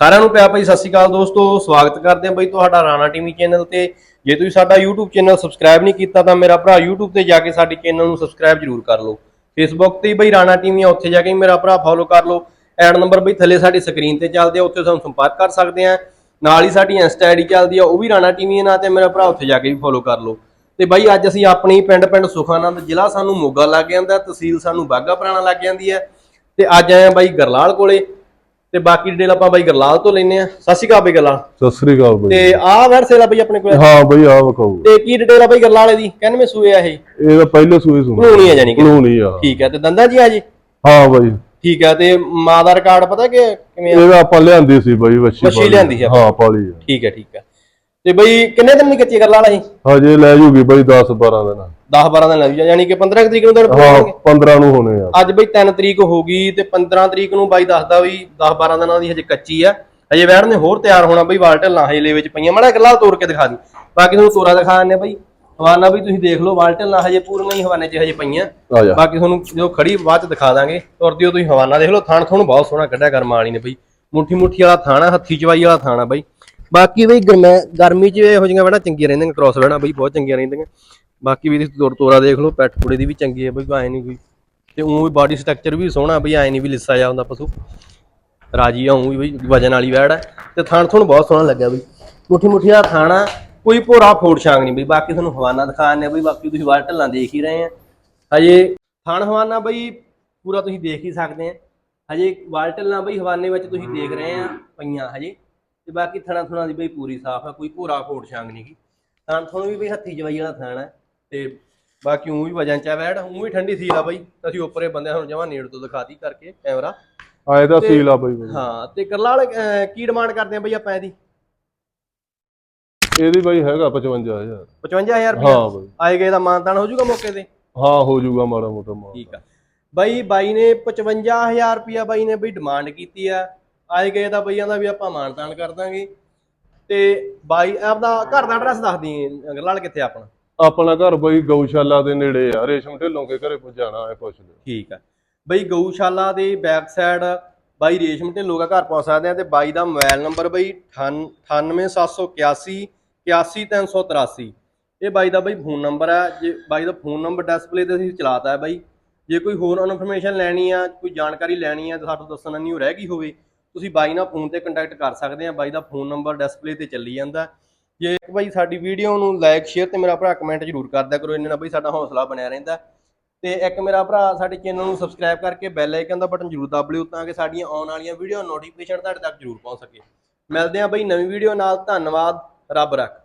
ਸਾਰਿਆਂ ਨੂੰ ਪਿਆਰ ਭਾਈ, ਸਤਿ ਸ਼੍ਰੀ ਅਕਾਲ ਦੋਸਤੋ, ਸਵਾਗਤ ਕਰਦੇ ਹਾਂ ਬਈ ਤੁਹਾਡਾ ਰਾਣਾ ਟੀਵੀ ਚੈਨਲ ਤੇ। ਜੇ ਤੁਸੀਂ ਸਾਡਾ YouTube ਚੈਨਲ ਸਬਸਕ੍ਰਾਈਬ ਨਹੀਂ ਕੀਤਾ ਤਾਂ ਮੇਰਾ ਭਰਾ YouTube ਤੇ ਜਾ ਕੇ ਸਾਡੇ ਚੈਨਲ ਨੂੰ ਸਬਸਕ੍ਰਾਈਬ ਜਰੂਰ ਕਰ ਲਓ। Facebook ਤੇ ਬਈ ਰਾਣਾ ਟੀਵੀ ਆ, ਉੱਥੇ ਜਾ ਕੇ ਵੀ ਮੇਰਾ ਭਰਾ ਫੋਲੋ ਕਰ ਲਓ। ਐਡ ਨੰਬਰ ਬਈ ਥੱਲੇ ਸਾਡੀ ਸਕਰੀਨ ਤੇ ਚੱਲਦੇ ਆ, ਉੱਥੇ ਸਾਨੂੰ ਸੰਪਰਕ ਕਰ ਸਕਦੇ ਆ। ਨਾਲ ਹੀ ਸਾਡੀ ਇੰਸਟਾ ਆਈਡੀ ਚੱਲਦੀ ਆ, ਉਹ ਵੀ ਰਾਣਾ ਟੀਵੀ ਨਾਂ ਤੇ ਮੇਰਾ ਭਰਾ ਉੱਥੇ ਜਾ ਕੇ ਵੀ ਫੋਲੋ ਕਰ ਲਓ। ਤੇ ਬਾਈ ਅੱਜ ਅਸੀਂ ਆਪਣੀ ਪਿੰਡ ਪਿੰਡ ਸੁਖਾਨੰਦ ਜ਼ਿਲ੍ਹਾ ਸਾਨੂੰ ਮੋਗਾ ਲੱਗ ਜਾਂਦਾ, ਤਹਿਸੀਲ ਸਾਨੂੰ ਬਾਗਾ ਪੁਰਾਣਾ ਲੱਗ ਜਾਂਦੀ ਹੈ ਤੇ ਅੱਜ ਆਏ ਆ ਬਾਈ ਗਰਲਾਲ ਕੋਲੇ। ਤੇ ਬਾਕੀ ਡਿਟੇਲ ਆਪਾਂ ਬਾਈ ਗਰਲਾਲ ਤੋਂ ਲੈਨੇ ਆ ਸਤਿ ਸ਼੍ਰੀ ਅਕਾਲ ਬਾਈ ਗਰਲਾਲ। ਸਤਿ ਸ੍ਰੀ ਅਕਾਲ ਬਈ। ਤੇ ਆਹ ਵੈਰ ਸੇਲ ਆ ਬਾਈ ਆਪਣੇ ਕੋਲ। ਹਾਂ ਬਈ ਆ ਵਕਾਉ ਤੇ ਕੀ ਡਿਟੇਲ ਆ ਬਾਈ ਗਰਲਾਲ ਦੀ ਕਹਿੰਦੇ ਸੂਏ ਆ ਇਹ? ਇਹ ਤਾਂ ਪਹਿਲੇ ਸੂਏ ਸੁਣ ਬਣਾਉਣੀ ਆ ਜਾਨੀ ਕਿ? ਬਣਾਉਣੀ ਆ। ਠੀਕ ਹੈ ਤੇ ਦੰਦਾਂ ਜੀ ਆ ਜੀ? ਹਾਂ ਬਈ। ਠੀਕ ਹੈ ਤੇ ਮਾਂ ਦਾ ਰਿਕਾਰਡ ਪਤਾ ਕਿ ਕਿਵੇਂ ਆ? ਇਹਦਾ ਆਪਾਂ ਲਿਆਂਦੀ ਸੀ ਬਈ ਵੱਛੀ ਵੱਛੀ। ਲਿਆਂਦੀ ਸੀ ਆਪਾਂ। ਹਾਂ ਪਾਲੀ ਆ। ਠੀਕ ਹੈ ਠੀਕ ਹੈ ਤੇ ਬਈ ਕਿੰਨੇ ਦਿਨ ਦੀ ਕੱਚੀ ਗਰਲਾਲ ਆ ਜੀ ਹਜੇ ਲੈ ਜੂਗੀ ਬਈ 10 12 ਦਿਨ। 10 12 ਦਿਨ ਲੱਗ ਜਾ ਯਾਨੀ ਕਿ 15 ਕੁ ਤਰੀਕ ਨੂੰ ਦਿਨ ਹਾਂ ਪਹੁੰਚਣਗੇ 15 ਨੂੰ ਹੋਣੇ ਆ। ਅੱਜ ਬਈ 3 ਤਰੀਕ ਹੋ ਗਈ ਤੇ 15 ਤਰੀਕ ਨੂੰ ਬਾਈ ਦੱਸਦਾ ਵੀ 10 12 ਦਿਨਾਂ ਦੀ ਹਜੇ ਕੱਚੀ ਆ। ਹਜੇ ਵੈੜ ਨੇ ਹੋਰ ਤਿਆਰ ਹੋਣਾ ਬਈ ਵਾਲਟਲ ਨਾ ਹਜੇ ਵਿੱਚ ਪਈਆਂ। ਮੜਾ ਗੱਲਾਂ ਤੋੜ ਕੇ ਦਿਖਾ ਦੀ ਬਾਕੀ ਤੁਹਾਨੂੰ ਤੋਰਾ ਦਿਖਾ ਆ ਬਈ। ਹਵਾਨਾ ਵੀ ਤੁਸੀਂ ਦੇਖ ਲਓ ਵਾਲਟਲ ਨਾ ਹਜੇ ਪੂਰੀਆਂ ਹੀ ਹਵਾਨੇ 'ਚ ਹਜੇ ਪਈਆਂ। ਆ ਜਾ। ਬਾਕੀ ਤੁਹਾਨੂੰ ਜਦੋਂ ਖੜੀ ਬਾਅਦ 'ਚ ਦਿਖਾ ਦਾਂਗੇ। ਤੁਰਦੀ ਹੋ ਤੁਸੀਂ ਹਵਾਨਾ। ਦੇਖ ਲਓ ਥਾਣ ਤੁਹਾਨੂੰ ਬਹੁਤ ਸੋਹਣਾ ਕੱਢਿਆ ਕਰਮਾ ਵਾਲੀ ਨੇ ਬਈ। ਮੁੱਠੀ ਮੁੱਠੀ ਵਾਲਾ ਥਾਣਾ ਹੱਥੀ ਚਵਾਈ ਵਾਲਾ ਥਾਣਾ ਬਈ। ਬਾਕੀ ਬਈ ਗਰਮੈ ਗਰਮੀ 'ਚ ਇਹੋ ਜਿਹੀਆਂ ਬੜਾ ਚੰਗੀਆਂ ਰਹਿੰਦੀਆਂ ਕ੍ਰੋਸ ਬੈਣਾ ਬਈ ਬਹੁਤ ਚੰਗੀਆਂ ਰਹਿੰਦੀਆਂ ਬਾਕੀ ਵੀ ਤੁਸੀਂ ਤੋਰ ਤੋਰਾ ਦੇਖ ਲਓ ਪੈਟ ਪੁੜੇ ਦੀ ਵੀ ਚੰਗੀ ਹੈ ਬਈ ਐ ਨਹੀਂ ਕੋਈ। ਤੇ ਉਹ ਵੀ ਬਾਡੀ ਸਟਰਕਚਰ ਵੀ ਸੋਹਣਾ ਬਈ, ਐ ਨਹੀਂ ਵੀ ਲਿੱਸਾ ਜਾ ਹੁੰਦਾ ਪਸ਼ੂ। ਰਾਜੀ ਆ ਊਂ ਵੀ ਬਈ, ਵਜਨ ਵਾਲੀ ਵੈੜ ਹੈ। ਤੇ ਥਾਣ ਤੁਹਾਨੂੰ ਬਹੁਤ ਸੋਹਣਾ ਲੱਗਿਆ ਬਈ। ਮੁੱਠੀ ਮੁੱਠੀ ਦਾ ਥਾਣਾ, ਕੋਈ ਭੋਰਾ ਫੋੜ ਛਾਂਗ ਨਹੀਂ ਬਈ। ਬਾਕੀ ਤੁਹਾਨੂੰ ਹਵਾਨਾ ਦਿਖਾਣੇ ਆ ਬਈ, ਬਾਕੀ ਤੁਸੀਂ ਵਾਲ ਢੱਲਾਂ ਦੇਖ ਹੀ ਰਹੇ ਆ। ਹਜੇ ਥਾਣ ਹਵਾਨਾ ਬਈ, ਪੂਰਾ ਤੁਸੀਂ ਦੇਖ ਹੀ ਸਕਦੇ ਆ। ਹਜੇ ਵਾਲ ਢੱਲਾਂ ਬਈ, ਹਵਾਨੇ ਵਿੱਚ ਤੁਸੀਂ ਦੇਖ ਰਹੇ ਆ, ਪਈਆਂ ਹਜੇ। ਤੇ ਬਾਕੀ ਥਣਾ ਥੁਣਾ ਦੀ ਬਈ ਪੂਰੀ ਸਾਫ਼ ਆ, ਕੋਈ ਭੋਰਾ ਫੋੜ ਛਾਂਗ ਨਹੀਂ ਗੀ। ਥਾਣ ਤੁਹਾਨੂੰ ਵੀ ਬਈ ਹੱਥੀ ਜਵਾਈ ਵਾਲਾ ਥਾਣਾ ਤੇ ਬਾਕੀ ਉਹ ਵੀ ਵਜਨ ਚ ਆ ਵੈੜ ਉਹ ਵੀ ਠੰਡੀ ਸੀਲ ਆ ਬਈ। ਅਸੀਂ ਉੱਪਰੇ ਬੰਦੇ ਹੁਣ ਜਮਾ ਨੇੜ ਤੋਂ ਦਿਖਾਤੀ ਕਰਕੇ ਕੈਮਰਾ। ਆ ਇਹਦਾ ਸੀਲ ਆ ਬਈ। ਹਾਂ ਤੇ ਕਰਲਾਲ ਅਹ, ਕੀ ਡਿਮਾਂਡ ਕਰਦੇ ਆ ਬਈ ਆਪਾਂ ਇਹਦੀ? ਇਹਦੀ ਬਈ ਹੈਗਾ 55000 55000 ਰੁਪਏ ਹਾਂ ਬਈ। ਆਏ ਗਏ ਦਾ ਮਾਨਤਾਨ ਹੋ ਜਾਊਗਾ ਮੌਕੇ ਤੇ? ਹਾਂ ਹੋ ਜਾਊਗਾ ਮਾੜਾ ਮੋਟਾ ਮਾਲ ਠੀਕ ਆ। ਬਾਈ ਬਾਈ ਨੇ 55000 ਰੁਪਿਆ ਬਾਈ ਨੇ ਬਈ ਡਿਮਾਂਡ ਕੀਤੀ ਆ। ਆਏ ਗਏ ਦਾ ਬਈਆਂ ਦਾ ਵੀ ਆਪਾਂ ਮਾਨਤਾਨ ਕਰ ਦਾਂਗੇ। ਤੇ ਬਾਈ ਆਪਦਾ ਘਰ ਦਾ ਐਡਰੈਸ ਦੱਸ ਦੀ ਗਰਲਾਲ ਕਿੱਥੇ ਆਪਣਾ? ਆਪਣਾ ਘਰ ਬਈ ਗਊਸ਼ਾਲਾ ਦੇ ਨੇੜੇ ਆ, ਰੇਸ਼ਮ ਢਿੱਲੋਂ ਕੇ ਘਰੇ ਪਹੁੰਚਾਣਾ ਹੈ ਪੁੱਛ ਲਿਓ। ਠੀਕ ਆ। ਬਈ ਗਊਸ਼ਾਲਾ ਦੇ ਬੈਕ ਸਾਈਡ ਬਾਈ ਰੇਸ਼ਮ ਢਿੱਲੋਂ ਦਾ ਘਰ ਪਹੁੰਚ ਸਕਦੇ ਆ ਤੇ ਬਾਈ ਦਾ ਮੋਬਾਈਲ ਨੰਬਰ ਬਈ 98781 81383 ਇਹ ਬਾਈ ਦਾ ਬਈ ਫੋਨ ਨੰਬਰ ਹੈ ਜੇ ਬਾਈ ਦਾ ਫੋਨ ਨੰਬਰ ਡਿਸਪਲੇ ਤੇ ਅਸੀਂ ਚਲਾਤਾ ਹੈ ਬਾਈ। ਜੇ ਕੋਈ ਹੋਰ ਇਨਫੋਰਮੇਸ਼ਨ ਲੈਣੀ ਆ, ਕੋਈ ਜਾਣਕਾਰੀ ਲੈਣੀ ਆ ਤਾਂ ਸਾਨੂੰ ਦੱਸਣਾ ਨਹੀਂ ਉਹ ਰਹਿ ਗਈ ਹੋਵੇ, ਤੁਸੀਂ ਬਾਈ ਨਾਲ ਫੋਨ ਤੇ ਕੰਟੈਕਟ ਕਰ ਸਕਦੇ ਆ, ਬਾਈ ਦਾ ਫੋਨ ਨੰਬਰ ਡਿਸਪਲੇ ਤੇ ਚੱਲੀ ਜਾਂਦਾ। ਜੇ ਭਾਈ ਸਾਡੀ ਵੀਡੀਓ ਨੂੰ ਲਾਈਕ ਸ਼ੇਅਰ ਤੇ ਮੇਰਾ ਭਰਾ ਕਮੈਂਟ ਜ਼ਰੂਰ ਕਰਦਿਆ ਕਰੋ ਇਹਨਾਂ ਨਾਲ ਬਈ ਸਾਡਾ ਹੌਸਲਾ ਬਣਿਆ ਰਹਿੰਦਾ। ਤੇ ਇੱਕ ਮੇਰਾ ਭਰਾ ਸਾਡੇ ਚੈਨਲ ਨੂੰ ਸਬਸਕ੍ਰਾਈਬ ਕਰਕੇ ਬੈਲ ਆਈਕਨ ਦਾ ਬਟਨ ਜ਼ਰੂਰ ਦਬ ਲਿਓ ਤਾਂ ਕਿ ਸਾਡੀਆਂ ਆਉਣ ਵਾਲੀਆਂ ਵੀਡੀਓ ਨੋਟੀਫਿਕੇਸ਼ਨ ਤੁਹਾਡੇ ਤੱਕ ਜ਼ਰੂਰ ਪਹੁੰਚ ਸਕੇ। ਮਿਲਦੇ ਆਂ ਬਈ ਨਵੀਂ ਵੀਡੀਓ ਨਾਲ, ਧੰਨਵਾਦ, ਰੱਬ ਰੱਖ।